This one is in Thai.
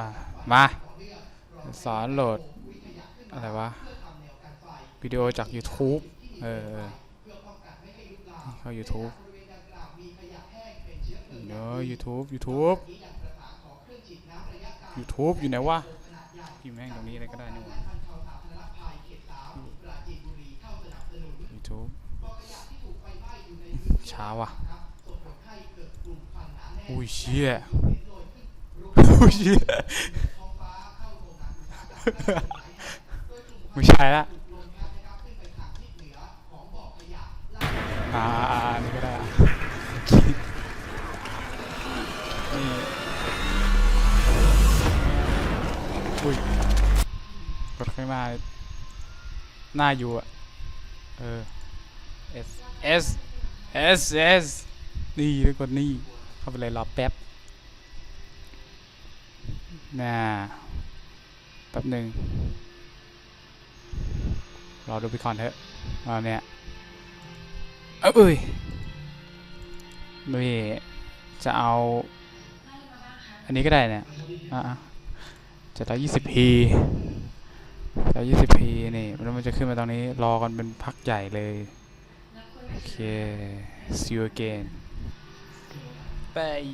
ามา สอนโหลด อะไรวะ วิดีโอจาก YouTube เออเข้า YouTube เดี๋ยว YouTube YouTube YouTube อยู่ไหนวะพิมพ์แม่งตรงนี้เลยก็ได้นี่หว่า YouTube ช้าว่ะอุ้ยเชี่ย ไม่ใช่ละอ่านี่ก็ได้อ่นี่อุ้ยกดขึ้นมาหน้าอยู่อะ เออ S S S S นี่แล้วกดนี่ เข้าไปเลยรอแป๊บ น่าแป๊บหนึ่งรอดูไปก่อนเถอะเอาเนี่ยเอ้ยนี่จะเอา อันนี้ก็ได้เนี่ยอะจะได้ยี่สิบพีจะยี่สิบพีนี่แล้วมันจะขึ้นมาตรงนี้รอกันเป็นพักใหญ่เลย โอเค see you again bye